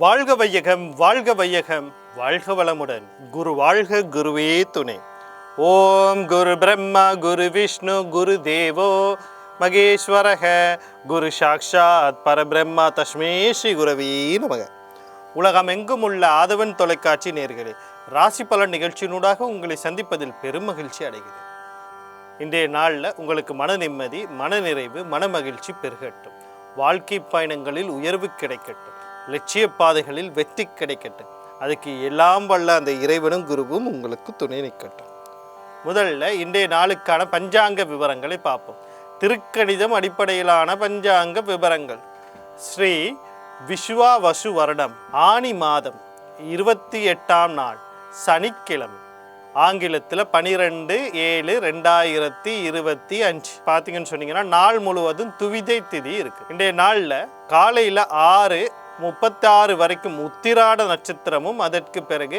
வாழ்க வையகம் வாழ்க வையகம் வாழ்க வளமுடன். குரு வாழ்க குருவே துணை. ஓம் குரு பிரம்மா குரு விஷ்ணு குரு தேவோ மகேஸ்வரக. குரு சாக்ஷாத் பரபிரம்மா தஸ்மே ஸ்ரீ குரவே நமக. உலகம் எங்கும் உள்ள ஆதவன் தொலைக்காட்சி நேர்களே ராசி பலன் நிகழ்ச்சியினூடாக உங்களை சந்திப்பதில் பெரும் மகிழ்ச்சி அடைகிறது இன்றைய நாளில் உங்களுக்கு மன நிம்மதி மனநிறைவு மனமகிழ்ச்சி பெருகட்டும். வாழ்க்கை பயணங்களில் உயர்வு கிடைக்கட்டும். லட்சிய பாதைகளில் வெற்றி கிடைக்கட்டும். அதுக்கு எல்லாம் வல்ல அந்த இறைவனும் குருவும் உங்களுக்கு துணை நிற்கட்டும். முதல்ல இன்றைய நாளுக்கான பஞ்சாங்க விவரங்களை பார்ப்போம். திருக்கணிதம் அடிப்படையிலான பஞ்சாங்க விவரங்கள். ஸ்ரீ விஸ்வா வசு வருடம் ஆனி மாதம் இருபத்தி எட்டாம் நாள் சனிக்கிழமை. ஆங்கிலத்தில் பனிரெண்டு ஏழு ரெண்டாயிரத்தி இருபத்தி அஞ்சு. பார்த்தீங்கன்னு சொன்னீங்கன்னா நாள் முழுவதும் துவிதை திதி இருக்குது இன்றைய நாளில் காலையில் ஆறு முப்பத்தாறு வரைக்கும் உத்திராட நட்சத்திரமும் அதற்கு பிறகு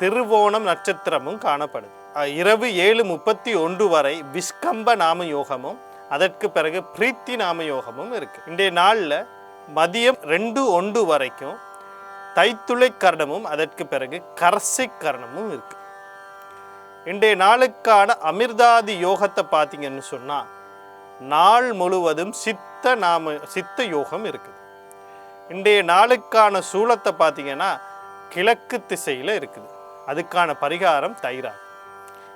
திருவோணம் நட்சத்திரமும் காணப்படுது. இரவு ஏழு முப்பத்தி ஒன்று வரை விஸ்கம்ப நாம யோகமும் அதற்கு பிறகு பிரீத்தி நாம யோகமும் இருக்கு. இன்றைய நாளில் மதியம் ரெண்டு ஒன்று வரைக்கும் தைத்துளை கரணமும் அதற்கு பிறகு கரசை கரணமும் இருக்கு. இன்றைய நாளுக்கான அமிர்தாதி யோகத்தை பார்த்தீங்கன்னு சொன்னால் நாள் முழுவதும் சித்த நாம சித்த யோகம் இருக்குது. இன்றைய நாளுக்கான சூழத்தை பார்த்தீங்கன்னா கிழக்கு திசையில் இருக்குது. அதுக்கான பரிகாரம் தயிராக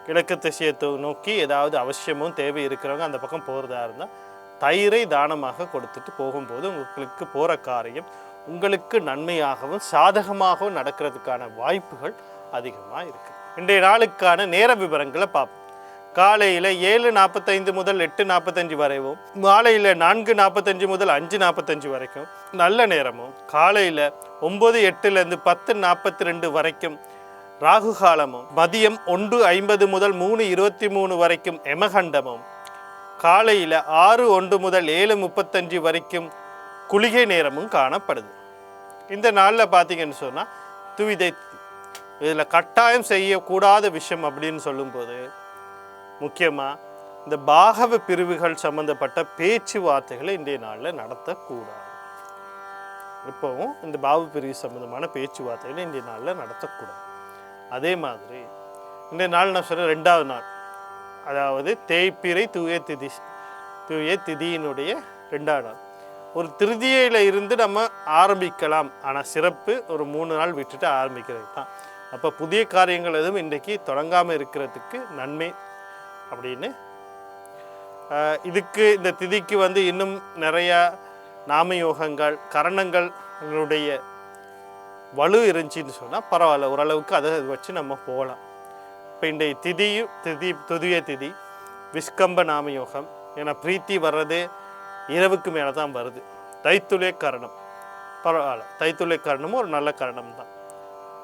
கிழக்கு திசையை நோக்கி ஏதாவது அவசியமும் தேவை இருக்கிறவங்க அந்த பக்கம் போகிறதா இருந்தால் தயிரை தானமாக கொடுத்துட்டு போகும்போது உங்களுக்கு போகிற காரியம் உங்களுக்கு நன்மையாகவும் சாதகமாகவும் நடக்கிறதுக்கான வாய்ப்புகள் அதிகமாக இருக்குது இன்றைய நாளுக்கான நேர விவரங்களை பார்ப்போம். காலையில் ஏழு நாற்பத்தைந்து முதல் எட்டு நாற்பத்தஞ்சு வரைவும் மாலையில் நான்கு நாற்பத்தஞ்சு முதல் அஞ்சு நாற்பத்தஞ்சு வரைக்கும் நல்ல நேரமும் காலையில் ஒம்பது எட்டுலேருந்து பத்து நாற்பத்தி ரெண்டு வரைக்கும் ராகு காலமும் மதியம் ஒன்று ஐம்பது முதல் மூணு இருபத்தி மூணு வரைக்கும் எமகண்டமும் காலையில் ஆறு ஒன்று முதல் ஏழு முப்பத்தஞ்சு வரைக்கும் குளிகை நேரமும் காணப்படுது. இந்த நாளில் பார்த்தீங்கன்னு சொன்னால் துவிதை இதில் கட்டாயம் செய்யக்கூடாத விஷயம் அப்படின்னு சொல்லும்போது முக்கியமாக இந்த பாகவ பிரிவுகள் சம்பந்தப்பட்ட பேச்சுவார்த்தைகளை இன்றைய நாளில் நடத்தக்கூடாது. இப்போவும் இந்த பாவ பிரிவு சம்பந்தமான பேச்சுவார்த்தைகளை இன்றைய நாளில் நடத்தக்கூடாது. அதே மாதிரி இன்றைய நாள் நான் சொல்கிறேன் ரெண்டாவது நாள் அதாவது தேய்ப்பிரை தூய திதி தூய திதியினுடைய ரெண்டாவது நாள். ஒரு திருதியையில் இருந்து நம்ம ஆரம்பிக்கலாம் ஆனால் சிறப்பு ஒரு மூணு நாள் விட்டுட்டு ஆரம்பிக்கிறது தான். அப்போ புதிய காரியங்கள் எதுவும் இன்றைக்கு தொடங்காமல் இருக்கிறதுக்கு நன்மை அப்படின்னு. இதுக்கு இந்த திதிக்கு வந்து இன்னும் நிறையா நாமயோகங்கள் கரணங்களுடைய வலு இருந்துச்சின்னு சொன்னால் பரவாயில்ல ஓரளவுக்கு அதை வச்சு நம்ம போகலாம். இப்போ இன்றைய திதியும் திதி துதிய திதி விஸ்கம்ப நாமயோகம் ஏன்னா பிரீத்தி வர்றது இரவுக்கு மேலே தான் வருது. தைத்துளே கரணம். பரவாயில்ல தைத்துளை கரணமும் ஒரு நல்ல கரணம் தான்.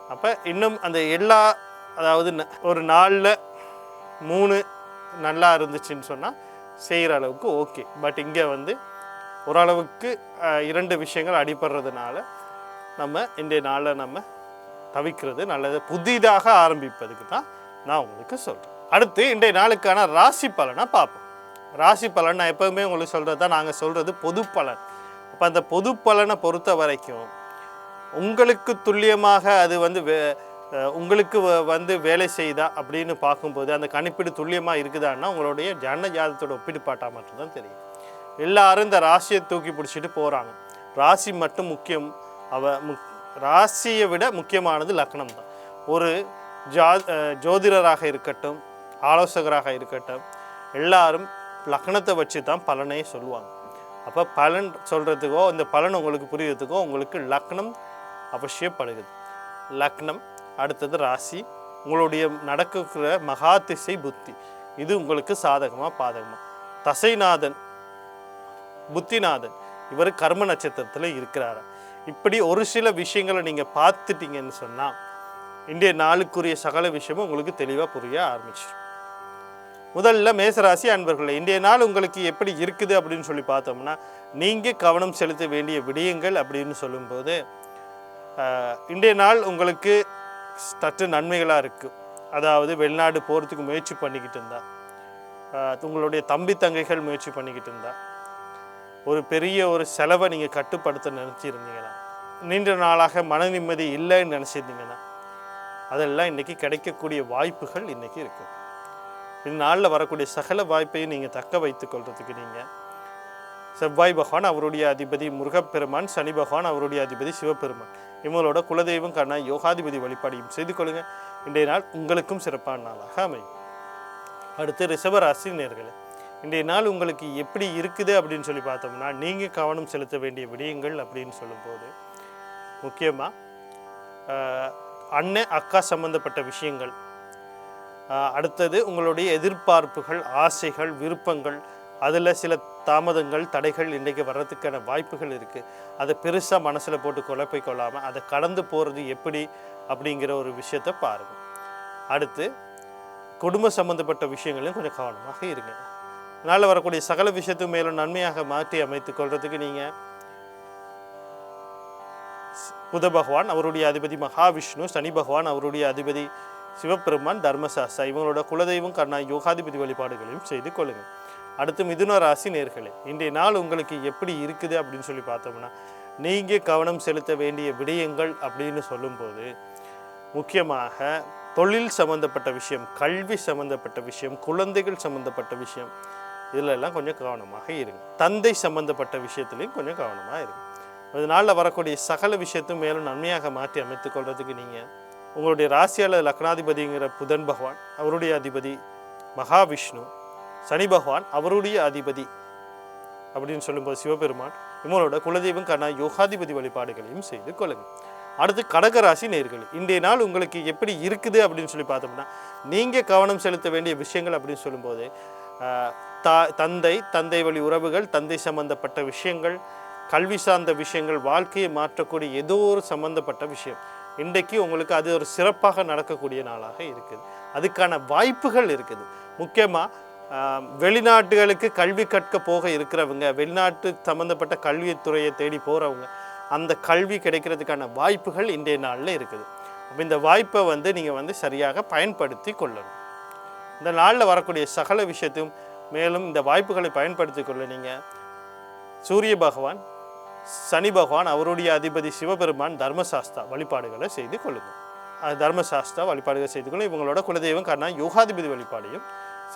அப்போ இன்னும் அந்த எல்லா அதாவது ந- ஒரு நாளில் மூணு நல்லா இருந்துச்சுன்னு சொன்னால் செய்கிற அளவுக்கு ஓகே பட் இங்கே வந்து ஓரளவுக்கு இரண்டு விஷயங்கள் அடிபடுறதுனால நம்ம இன்றைய நாளில் நம்ம தவிக்கிறது நல்லது. புதிதாக ஆரம்பிப்பதுக்கு தான் நான் உங்களுக்கு சொல்கிறேன் அடுத்து இன்றைய நாளுக்கான ராசி பலனை பார்ப்போம். ராசி பலன் நான் எப்போவுமே உங்களுக்கு சொல்கிறது தான் நாங்கள் சொல்கிறது பொது பலன். அப்போ அந்த பொது பலனை பொறுத்த வரைக்கும் உங்களுக்கு துல்லியமாக அது வந்து வே- உங்களுக்கு வ- வந்து வேலை செய்தா அப்படின்னு பார்க்கும்போது அந்த கணிப்பீடு துல்லியமாக இருக்குதான்னா உங்களுடைய ஜன ஜாதத்தோட ஒப்பிட்டு மட்டும்தான் தெரியும். எல்லாரும் இந்த ராசியை தூக்கி பிடிச்சிட்டு போகிறாங்க ராசி மட்டும் முக்கியம். அவ முக் ராசியை விட முக்கியமானது லக்னம் தான். ஒரு ஜா ஜோதிடராக இருக்கட்டும் ஆலோசகராக இருக்கட்டும் எல்லாரும் லக்னத்தை வச்சு தான் பலனையே சொல்லுவாங்க. அப்போ பலன் சொல்கிறதுக்கோ இந்த பலன் உங்களுக்கு புரியறதுக்கோ உங்களுக்கு லக்னம் அவசியப்படுகிறது. லக்னம் அடுத்தது ராசி. உங்களுடைய நடக்கிற மகா திசை புத்தி. இது உங்களுக்கு சாதகமாக பாதகமாக தசைநாதன் புத்திநாதன். இவர் கர்ம நட்சத்திரத்தில் இருக்கிறாரு. இப்படி ஒரு சில விஷயங்களை நீங்கள் பார்த்துட்டீங்கன்னு சொன்னால் இன்றைய நாளுக்குரிய சகல விஷயமும் உங்களுக்கு தெளிவாக புரிய ஆரம்பிச்சிடும். முதல்ல மேசராசி அன்பர்களே இன்றைய நாள் உங்களுக்கு எப்படி இருக்குது அப்படின்னு சொல்லி பார்த்தோம்னா நீங்கள் கவனம் செலுத்த வேண்டிய விடயங்கள் அப்படின்னு சொல்லும்போது இன்றைய நாள் உங்களுக்கு சற்று நன்மைகளாக இருக்குது அதாவது வெளிநாடு போகிறதுக்கு முயற்சி பண்ணிக்கிட்டு இருந்தா. உங்களுடைய தம்பி தங்கைகள் முயற்சி பண்ணிக்கிட்டு இருந்தா. ஒரு பெரிய ஒரு செலவை நீங்கள் கட்டுப்படுத்த நினச்சிருந்தீங்கன்னா நீண்ட நாளாக மன நிம்மதி இல்லைன்னு நினச்சிருந்தீங்கன்னா அதெல்லாம் இன்றைக்கி கிடைக்கக்கூடிய வாய்ப்புகள் இன்றைக்கி இருக்குது இந்நாளில் வரக்கூடிய சகல வாய்ப்பையும் நீங்கள் தக்க வைத்து கொள்றதுக்கு நீங்கள் செவ்வாய் பகவான் அவருடைய அதிபதி முருகப்பெருமான் சனி பகவான் அவருடைய அதிபதி சிவபெருமான். இவங்களோட குலதெய்வம் காண யோகாதிபதி வழிபாடையும் செய்து கொள்ளுங்கள் இன்றைய நாள் உங்களுக்கும் சிறப்பான நாளாக அமையும். அடுத்து ரிஷபராசி நேர்களே இன்றைய நாள் உங்களுக்கு எப்படி இருக்குது அப்படின்னு சொல்லி பார்த்தோம்னா நீங்கள் கவனம் செலுத்த வேண்டிய விடயங்கள் அப்படின்னு சொல்லும்போது முக்கியமாக அண்ணன் அக்கா சம்பந்தப்பட்ட விஷயங்கள் அடுத்தது உங்களுடைய எதிர்பார்ப்புகள் ஆசைகள் விருப்பங்கள் அதில் சில தாமதங்கள் தடைகள் இன்றைக்கு வர்றதுக்கான வாய்ப்புகள் இருக்குது அதை பெருசாக மனசில் போட்டு குழப்பை கொள்ளாமல் அதை கடந்து போகிறது எப்படி அப்படிங்கிற ஒரு விஷயத்தை பாருங்கள் அடுத்து குடும்ப சம்மந்தப்பட்ட விஷயங்களையும் கொஞ்சம் கவனமாக இருங்க. அதனால் வரக்கூடிய சகல விஷயத்தையும் மேலும் நன்மையாக மாற்றி அமைத்துக் கொள்றதுக்கு நீங்கள் புத பகவான் அவருடைய அதிபதி மகாவிஷ்ணு சனி பகவான் அவருடைய அதிபதி சிவபெருமான் தர்மசாஸ்தா இவங்களோட குலதெய்வம் கர்ணா யோகாதிபதி வழிபாடுகளையும் செய்து கொள்ளுங்கள் அடுத்து மிதுன ராசி நேர்களே இன்றைய நாள் உங்களுக்கு எப்படி இருக்குது அப்படின்னு சொல்லி பார்த்தோம்னா நீங்கள் கவனம் செலுத்த வேண்டிய விடயங்கள் அப்படின்னு சொல்லும்போது முக்கியமாக தொழில் சம்மந்தப்பட்ட விஷயம் கல்வி சம்மந்தப்பட்ட விஷயம் குழந்தைகள் சம்மந்தப்பட்ட விஷயம் இதிலெல்லாம் கொஞ்சம் கவனமாக இருங்க. தந்தை சம்பந்தப்பட்ட விஷயத்துலையும் கொஞ்சம் கவனமாக இருங்க. இதனால் வரக்கூடிய சகல விஷயத்தையும் மேலும் நன்மையாக மாற்றி அமைத்து கொள்றதுக்கு நீங்கள் உங்களுடைய ராசியாளர் லக்னாதிபதிங்கிற புதன் பகவான் அவருடைய அதிபதி மகாவிஷ்ணு சனி பகவான் அவருடைய அதிபதி அப்படின்னு சொல்லும்போது சிவபெருமான் இவங்களோட குலதெய்வம் கண்ணா யோகாதிபதி வழிபாடுகளையும் செய்து கொள்ளுங்கள். அடுத்து கடகராசி நேர்கள் இன்றைய நாள் உங்களுக்கு எப்படி இருக்குது அப்படின்னு சொல்லி பார்த்தோம்னா நீங்கள் கவனம் செலுத்த வேண்டிய விஷயங்கள் அப்படின்னு சொல்லும்போது ஆஹ், தா தந்தை தந்தை வழி உறவுகள் தந்தை சம்பந்தப்பட்ட விஷயங்கள் கல்வி சார்ந்த விஷயங்கள் வாழ்க்கையை மாற்றக்கூடிய ஏதோ ஒரு சம்பந்தப்பட்ட விஷயம். இன்றைக்கு உங்களுக்கு அது ஒரு சிறப்பாக நடக்கக்கூடிய நாளாக இருக்குது. அதுக்கான வாய்ப்புகள் இருக்குது. முக்கியமாக வெளிநாட்டுகளுக்கு கல்வி கற்க போக இருக்கிறவங்க வெளிநாட்டு சம்மந்தப்பட்ட கல்வித்துறையை தேடி போகிறவங்க அந்த கல்வி கிடைக்கிறதுக்கான வாய்ப்புகள் இன்றைய நாளில் இருக்குது. அப்போ இந்த வாய்ப்பை வந்து நீங்கள் வந்து சரியாக பயன்படுத்தி கொள்ளணும். இந்த நாளில் வரக்கூடிய சகல விஷயத்தையும் மேலும் இந்த வாய்ப்புகளை பயன்படுத்தி கொள்ள நீங்கள் சூரிய பகவான் சனி பகவான் அவருடைய அதிபதி சிவபெருமான் தர்மசாஸ்தா வழிபாடுகளை செய்து கொள்ளுங்கள். தர்மசாஸ்தா வழிபாடுகள் செய்து கொள்ளும் இவங்களோட குலதெய்வம் காரணம் யோகாதிபதி வழிபாடையும்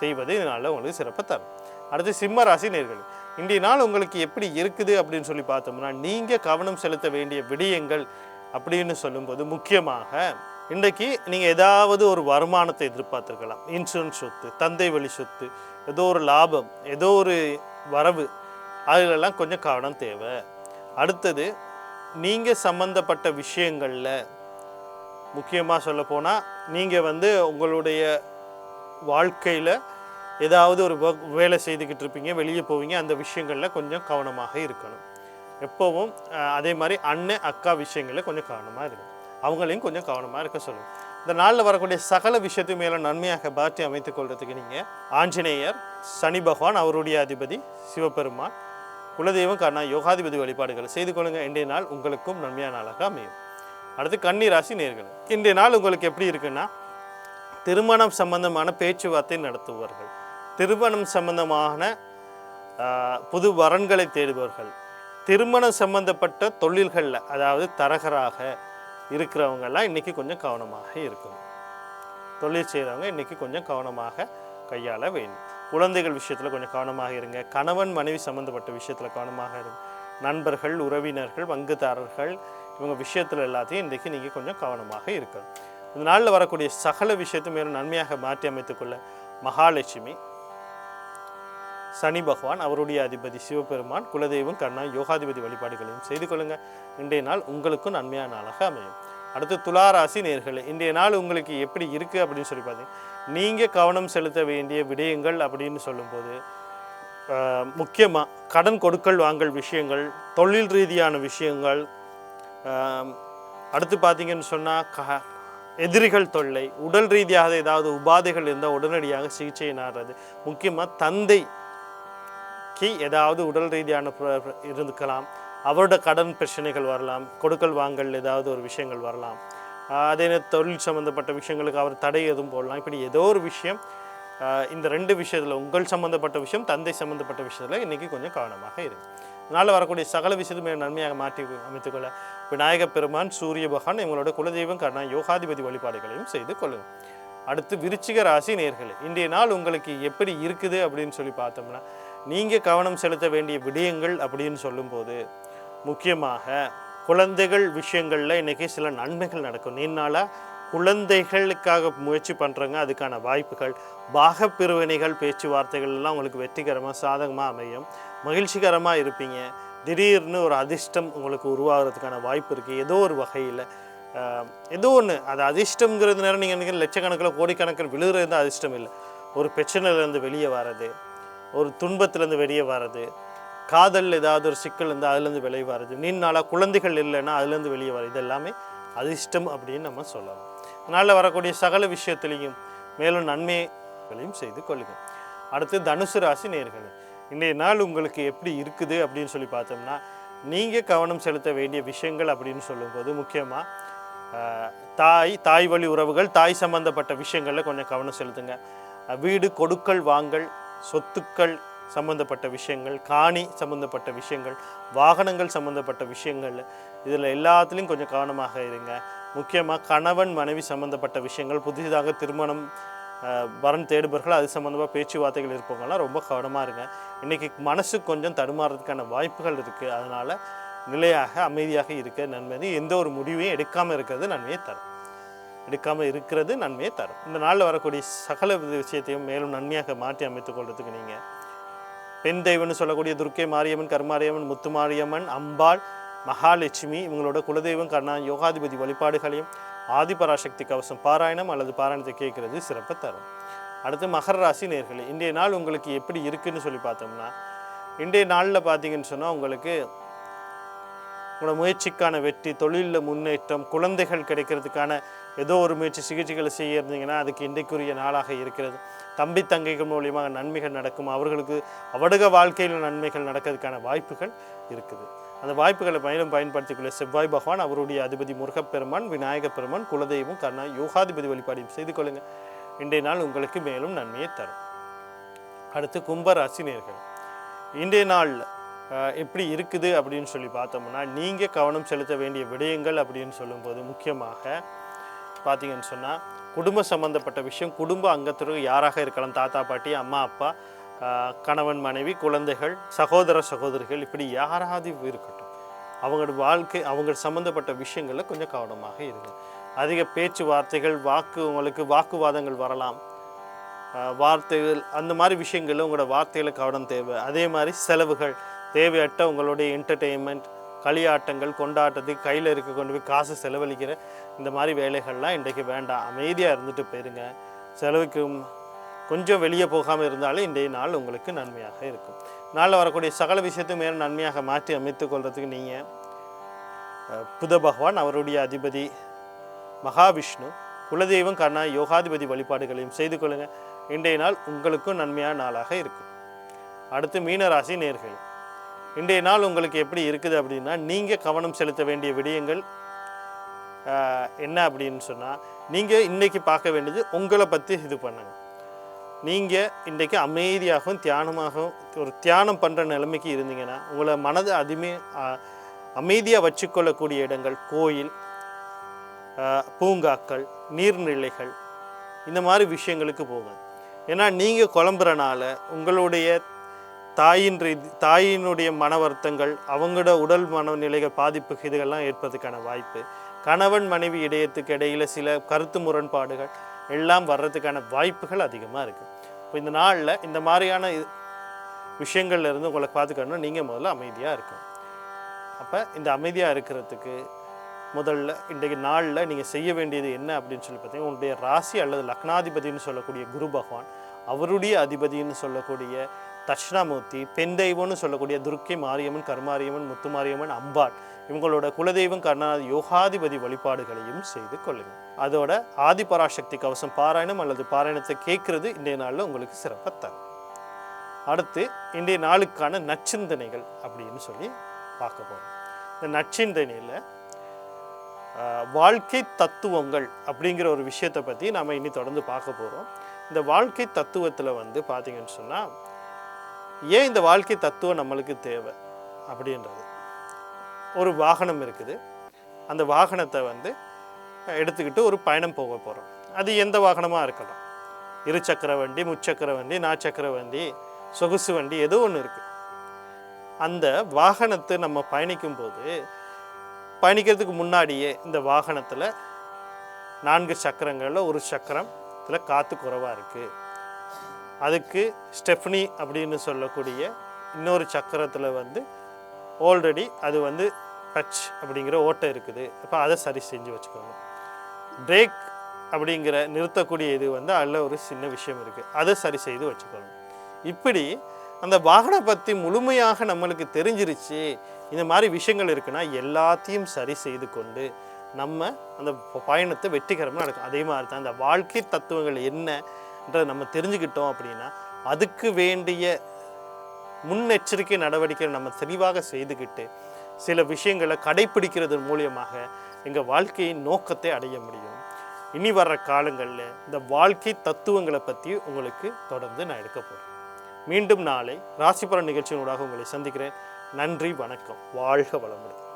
செய்வது இதனால் உங்களுக்கு சிறப்பு தரும். அடுத்து சிம்ம ராசி நேர்கள். இன்றைய நாள் உங்களுக்கு எப்படி இருக்குது அப்படின்னு சொல்லி பார்த்தோம்னா நீங்கள் கவனம் செலுத்த வேண்டிய விடயங்கள் அப்படின்னு சொல்லும்போது முக்கியமாக இன்றைக்கு நீங்கள் ஏதாவது ஒரு வருமானத்தை எதிர்பார்த்துருக்கலாம். இன்சூரன்ஸ் சொத்து தந்தை வழி சொத்து ஏதோ ஒரு லாபம் ஏதோ ஒரு வரவு அதிலெல்லாம் கொஞ்சம் கவனம் தேவை. அடுத்தது நீங்கள் சம்பந்தப்பட்ட விஷயங்களில் முக்கியமாக சொல்லப்போனால் நீங்கள் வந்து உங்களுடைய வாழ்க்கையில் ஏதாவது ஒரு வேலை செய்துக்கிட்டு இருப்பீங்க வெளியே போவீங்க அந்த விஷயங்களில் கொஞ்சம் கவனமாக இருக்கணும். எப்போவும் அதே மாதிரி அண்ணன் அக்கா விஷயங்களில் கொஞ்சம் கவனமாக இருக்கணும். அவங்களையும் கொஞ்சம் கவனமாக இருக்க சொல்லுங்கள் இந்த நாளில் வரக்கூடிய சகல விஷயத்தையும் மேலே நன்மையாக பாற்றி அமைத்துக் கொள்றதுக்கு நீங்கள் ஆஞ்சநேயர் சனி பகவான் அவருடைய அதிபதி சிவபெருமான் குலதெய்வம் கர்ணா யோகாதிபதி வழிபாடுகளை செய்து கொள்ளுங்கள் இன்றைய நாள் உங்களுக்கும் நன்மையான நாளாக அமையும். அடுத்து கன்னி ராசி நேர்கள். இன்றைய நாள் உங்களுக்கு எப்படி இருக்குன்னா திருமணம் சம்பந்தமான பேச்சுவார்த்தை நடத்துவார்கள் திருமணம் சம்பந்தமான ஆஹ், புது வரன்களை தேடுபவர்கள். திருமணம் சம்பந்தப்பட்ட தொழில்களில் அதாவது தரகராக இருக்கிறவங்கெல்லாம் இன்றைக்கி கொஞ்சம் கவனமாக இருக்கணும். தொழில் செய்கிறவங்க இன்றைக்கி கொஞ்சம் கவனமாக கையாள வேண்டும். குழந்தைகள் விஷயத்தில் கொஞ்சம் கவனமாக இருங்க. கணவன் மனைவி சம்மந்தப்பட்ட விஷயத்தில் கவனமாக இருங்க. நண்பர்கள் உறவினர்கள் பங்குதாரர்கள் இவங்க விஷயத்தில் எல்லாத்தையும் இன்றைக்கி நீங்கள் கொஞ்சம் கவனமாக இருக்கணும். இந்த நாளில் வரக்கூடிய சகல விஷயத்தை மேலும் நன்மையாக மாற்றி அமைத்துக்கொள்ள மகாலட்சுமி சனி பகவான் அவருடைய அதிபதி சிவபெருமான் குலதெய்வம் கண்ணா யோகாதிபதி வழிபாடுகளையும் செய்து கொள்ளுங்கள் இன்றைய நாள் உங்களுக்கும் நன்மையான நாளாக அமையும். அடுத்து துளாராசி நேர்களை இன்றைய நாள் உங்களுக்கு எப்படி இருக்குது அப்படின்னு சொல்லி பார்த்தீங்க நீங்கள் கவனம் செலுத்த வேண்டிய விடயங்கள் அப்படின்னு சொல்லும்போது முக்கியமாக கடன் கொடுக்கல் வாங்கல் விஷயங்கள் தொழில் ரீதியான விஷயங்கள் அடுத்து பார்த்தீங்கன்னு சொன்னால் க எதிரிகள் தொல்லை உடல் ரீதியாக ஏதாவது உபாதைகள் இருந்தால் உடனடியாக சிகிச்சை நாடுறது. முக்கியமாக தந்தைக்கு ஏதாவது உடல் ரீதியான இருந்துக்கலாம். அவரோட கடன் பிரச்சனைகள் வரலாம். கொடுக்கல் வாங்கல் ஏதாவது ஒரு விஷயங்கள் வரலாம். அதே தொழில் சம்மந்தப்பட்ட விஷயங்களுக்கு அவர் தடை எதுவும் போடலாம். இப்படி ஏதோ ஒரு விஷயம் இந்த ரெண்டு விஷயத்தில் உங்கள் சம்மந்தப்பட்ட விஷயம் தந்தை சம்மந்தப்பட்ட விஷயத்தில் இன்றைக்கி கொஞ்சம் கவனமாக இருக்குது இதனால் வரக்கூடிய சகல விஷயத்துமே நன்மையாக மாற்றி அமைத்துக்கொள்ள விநாயக பெருமான் சூரிய பகவான் இவங்களோட குலதெய்வம் கர்ணா யோகாதிபதி வழிபாடுகளையும் செய்து கொள்ளுங்கள் அடுத்து விருச்சிக ராசி நேர்களே இன்றைய நாள் உங்களுக்கு எப்படி இருக்குது அப்படின்னு சொல்லி பார்த்தோம்னா நீங்கள் கவனம் செலுத்த வேண்டிய விடயங்கள் அப்படின்னு சொல்லும்போது முக்கியமாக குழந்தைகள் விஷயங்களில் இன்றைக்கி சில நன்மைகள் நடக்கும். நீனால குழந்தைகளுக்காக முயற்சி பண்ணுறங்க அதுக்கான வாய்ப்புகள் பாகப்பிரிவினைகள் பேச்சுவார்த்தைகள்லாம் பேச்சுவார்த்தைகள் எல்லாம் உங்களுக்கு வெற்றிகரமாக சாதகமாக அமையும். மகிழ்ச்சிகரமாக இருப்பீங்க. திடீர்னு ஒரு அதிர்ஷ்டம் உங்களுக்கு உருவாகிறதுக்கான வாய்ப்பு இருக்குது ஏதோ ஒரு வகையில் ஏதோ ஒன்று அது அதிர்ஷ்டங்கிறது நேரம் நீங்கள் நினைக்கிற லட்சக்கணக்கில் கோடிக்கணக்கில் விழுகிறது தான் அதிர்ஷ்டம் இல்லை. ஒரு பிரச்சனையிலேருந்து வெளியே வர்றது ஒரு துன்பத்திலேருந்து வெளியே வர்றது காதல் ஏதாவது ஒரு சிக்கல் இருந்தால் அதுலேருந்து வெளியே வர்றது நீண்ட நாளாக குழந்தைகள் இல்லைன்னா அதுலேருந்து வெளியே வர்றது இது எல்லாமே அதிர்ஷ்டம் அப்படின்னு நம்ம சொல்லலாம். அதனால் வரக்கூடிய சகல விஷயத்துலேயும் மேலும் நன்மைகளையும் செய்து கொள்ளுங்கள். அடுத்து தனுசு ராசி நேர்கள். இன்றைய நாள் உங்களுக்கு எப்படி இருக்குது அப்படின்னு சொல்லி பார்த்தோம்னா நீங்கள் கவனம் செலுத்த வேண்டிய விஷயங்கள் அப்படின்னு சொல்லும்போது முக்கியமாக தாய் தாய் வழி உறவுகள் தாய் சம்பந்தப்பட்ட விஷயங்களில் கொஞ்சம் கவனம் செலுத்துங்க. வீடு கொடுக்கல் வாங்கல் சொத்துக்கள் சம்பந்தப்பட்ட விஷயங்கள் காணி சம்பந்தப்பட்ட விஷயங்கள் வாகனங்கள் சம்பந்தப்பட்ட விஷயங்கள் இதில் எல்லாத்துலேயும் கொஞ்சம் கவனமாக இருங்க. முக்கியமாக கணவன் மனைவி சம்பந்தப்பட்ட விஷயங்கள் புதிதாக திருமணம் வரன் தேடுபவர்கள் அது சம்மந்தமாக பேச்சுவார்த்தைகள் இருப்பவங்கலாம் ரொம்ப கவனமாக இருங்க. இன்றைக்கி மனசு கொஞ்சம் தடுமாறதுக்கான வாய்ப்புகள் இருக்குது அதனால் நிலையாக அமைதியாக இருக்க நன்மை எந்த ஒரு முடிவையும் எடுக்காமல் இருக்கிறது நன்மையை தரும். எடுக்காமல் இருக்கிறது நன்மையை தரும். இந்த நாளில் வரக்கூடிய சகல விஷயத்தையும் மேலும் நன்மையாக மாற்றி அமைத்துக் கொள்றதுக்கு நீங்கள் பெண் தெய்வம்னு சொல்லக்கூடிய துர்க்கை மாரியம்மன் கருமாரியம்மன் முத்துமாரியம்மன் அம்பாள் மகாலட்சுமி இவங்களோட குலதெய்வம் கர்ணா யோகாதிபதி வழிபாடுகளையும் ஆதிபராசக்தி கவசம் பாராயணம் அல்லது பாராயணத்தை கேட்குறது சிறப்பை தரும். அடுத்து மகர ராசி நேர்களே இன்றைய நாள் உங்களுக்கு எப்படி இருக்குன்னு சொல்லி பார்த்தோம்னா இன்றைய நாளில் பார்த்தீங்கன்னு சொன்னால் உங்களுக்கு உங்களோட முயற்சிக்கான வெற்றி தொழிலில் முன்னேற்றம் குழந்தைகள் கிடைக்கிறதுக்கான ஏதோ ஒரு முயற்சி சிகிச்சைகளை செய்ய இருந்தீங்கன்னா அதுக்கு இன்றைக்குரிய நாளாக இருக்கிறது. தம்பி தங்கைகள் மூலியமாக நன்மைகள் நடக்கும். அவர்களுக்கு அவடுக வாழ்க்கையில் நன்மைகள் நடக்கிறதுக்கான வாய்ப்புகள் இருக்குது. அந்த வாய்ப்புகளை மேலும் பயன்படுத்திக்கொள்ள செவ்வாய் பகவான் அவருடைய அதிபதி முருகப்பெருமான் விநாயகப் பெருமான் குலதெய்வம் கர்ணா யோகாதிபதி வழிபாடையும் செய்து கொள்ளுங்கள் இன்றைய நாள் உங்களுக்கு மேலும் நன்மையை தரும். அடுத்து கும்பராசி நேர்கள். இன்றைய நாள் அஹ், எப்படி இருக்குது அப்படின்னு சொல்லி பார்த்தோம்னா நீங்கள் கவனம் செலுத்த வேண்டிய விடயங்கள் அப்படின்னு சொல்லும்போது முக்கியமாக பார்த்தீங்கன்னு சொன்னால் குடும்ப சம்பந்தப்பட்ட விஷயம் குடும்ப அங்கத்திற்கு யாராக இருக்கலாம் தாத்தா பாட்டி அம்மா அப்பா கணவன் மனைவி குழந்தைகள் சகோதர சகோதரிகள் இப்படி யாராவது இருக்கட்டும். அவங்களோட வாழ்க்கை அவங்க சம்மந்தப்பட்ட விஷயங்களில் கொஞ்சம் கவனமாக இருங்க. அதிக பேச்சுவார்த்தைகள் வாக்கு உங்களுக்கு வாக்குவாதங்கள் வரலாம். வார்த்தைகள் அந்த மாதிரி விஷயங்களில் உங்களோட வார்த்தைகளை கவனம் தேவை. அதே மாதிரி செலவுகள் தேவையற்ற உங்களுடைய என்டர்டெயின்மெண்ட் களியாட்டங்கள் கொண்டாட்டத்துக்கு கையில் இருக்க கொண்டு போய் காசு செலவழிக்கிற இந்த மாதிரி வேலைகள்லாம் இன்றைக்கு வேண்டாம். அமைதியாக இருந்துட்டு போயிருங்க. செலவுக்கு கொஞ்சம் வெளியே போகாமல் இருந்தாலே இன்றைய நாள் உங்களுக்கு நன்மையாக இருக்கும். நாளில் வரக்கூடிய சகல விஷயத்தையும் மேலும் நன்மையாக மாற்றி அமைத்துக் கொள்வதுக்கு நீங்கள் புத பகவான் அவருடைய அதிபதி மகாவிஷ்ணு குலதெய்வம் கர்ணா யோகாதிபதி வழிபாடுகளையும் செய்து கொள்ளுங்கள் இன்றைய நாள் உங்களுக்கும் நன்மையான நாளாக இருக்கும். அடுத்து மீனராசி நேர்கள். இன்றைய நாள் உங்களுக்கு எப்படி இருக்குது அப்படின்னா நீங்கள் கவனம் செலுத்த வேண்டிய விடயங்கள் என்ன அப்படின்னு சொன்னால் நீங்கள் இன்றைக்கி பார்க்க வேண்டியது உங்களை பற்றி இது பண்ணுங்கள் நீங்கள் இன்றைக்கு அமைதியாகவும் தியானமாகவும் ஒரு தியானம் பண்ணுற நிலைமைக்கு இருந்தீங்கன்னா உங்களை மனதை அதுமே அமைதியாக வச்சுக்கொள்ளக்கூடிய இடங்கள் கோயில் ஆஹ், பூங்காக்கள் நீர்நிலைகள் இந்த மாதிரி விஷயங்களுக்கு போங்க ஏன்னா நீங்கள் குழம்புறனால உங்களுடைய தாயின் ரீதி தாயினுடைய மன வருத்தங்கள் அவங்களோட உடல் மனநிலைகள் பாதிப்பு இதுகள்லாம் ஏற்பதற்கான வாய்ப்பு கணவன் மனைவி இடையத்துக்கு இடையில சில கருத்து முரண்பாடுகள் எல்லாம் வர்றதுக்கான வாய்ப்புகள் அதிகமாக இருக்குது இப்போ இந்த நாளில் இந்த மாதிரியான இது- விஷயங்கள்ல இருந்து உங்களை பார்த்துக்கணும்னா நீங்கள் முதல்ல அமைதியாக இருக்கும் அப்போ இந்த அமைதியாக இருக்கிறதுக்கு முதல்ல இன்றைக்கு நாளில் நீங்கள் செய்ய வேண்டியது என்ன அப்படின்னு சொல்லி பார்த்தீங்கன்னா உங்களுடைய ராசி அல்லது லக்னாதிபதினு சொல்லக்கூடிய குரு பகவான் அவருடைய அதிபதின்னு சொல்லக்கூடிய தட்சிணாமூர்த்தி பெண் தெய்வம்னு சொல்லக்கூடிய துர்க்கை மாரியம்மன் கருமாரியம்மன் முத்துமாரியம்மன் அம்பாள் இவங்களோட குலதெய்வம் கருணாதி யோகாதிபதி வழிபாடுகளையும் செய்து கொள்ளுங்கள் அதோட ஆதிபராசக்தி கவசம் பாராயணம் அல்லது பாராயணத்தை கேட்கறது இன்றைய நாளில் உங்களுக்கு சிறப்பாக தரும். அடுத்து இன்றைய நாளுக்கான நச்சிந்தனைகள் அப்படின்னு சொல்லி பார்க்க போகிறோம் இந்த நச்சிந்தனையில் வாழ்க்கை தத்துவங்கள் அப்படிங்கிற ஒரு விஷயத்தை பற்றி நம்ம இனி தொடர்ந்து பார்க்க போகிறோம் இந்த வாழ்க்கை தத்துவத்தில் வந்து பார்த்தீங்கன்னு சொன்னால் ஏன் இந்த வாழ்க்கை தத்துவம் நம்மளுக்கு தேவை அப்படின்றது? ஒரு வாகனம் இருக்குது. அந்த வாகனத்தை வந்து எடுத்துக்கிட்டு ஒரு பயணம் போக போகிறோம் அது எந்த வாகனமாக இருக்கலாம். இரு சக்கர வண்டி முச்சக்கர வண்டி நாச்சக்கர வண்டி சொகுசு வண்டி ஏதோ ஒன்று இருக்குது அந்த வாகனத்தை நம்ம பயணிக்கும் போது பயணிக்கிறதுக்கு முன்னாடியே இந்த வாகனத்தில் நான்கு சக்கரங்களில் ஒரு சக்கரத்தில் காற்று குறைவாக இருக்குது அதுக்கு ஸ்டெஃப்னி அப்படின்னு சொல்லக்கூடிய இன்னொரு சக்கரத்தில் வந்து ஆல்ரெடி அது வந்து டச் அப்படிங்கிற ஓட்டை இருக்குது. இப்போ அதை சரி செஞ்சு வச்சுக்கோங்க. பிரேக் அப்படிங்கிற நிறுத்தக்கூடிய இது வந்து அதில் ஒரு சின்ன விஷயம் இருக்குது அதை சரி செய்து வச்சுக்கணும் இப்படி அந்த வாகனம் பற்றி முழுமையாக நம்மளுக்கு தெரிஞ்சிருச்சு. இந்த மாதிரி விஷயங்கள் இருக்குன்னா எல்லாத்தையும் சரி செய்து கொண்டு நம்ம அந்த பயணத்தை வெற்றிகரமாக நடக்கும் அதே மாதிரி தான் அந்த வாழ்க்கை தத்துவங்கள் என்னன்றதை நம்ம தெரிஞ்சுக்கிட்டோம் அப்படின்னா அதுக்கு வேண்டிய முன்னெச்சரிக்கை நடவடிக்கை நம்ம தெளிவாக செய்துக்கிட்டு சில விஷயங்களை கடைப்பிடிக்கிறது மூலியமாக எங்கள் வாழ்க்கையின் நோக்கத்தை அடைய முடியும். இனி வர்ற காலங்களில் இந்த வாழ்க்கை தத்துவங்களை பற்றி உங்களுக்கு தொடர்ந்து நான் எடுக்க போகிறேன் மீண்டும் நாளை ராசிபுரம் நிகழ்ச்சியினூடாக உங்களை சந்திக்கிறேன். நன்றி வணக்கம். வாழ்க வளமுடன்.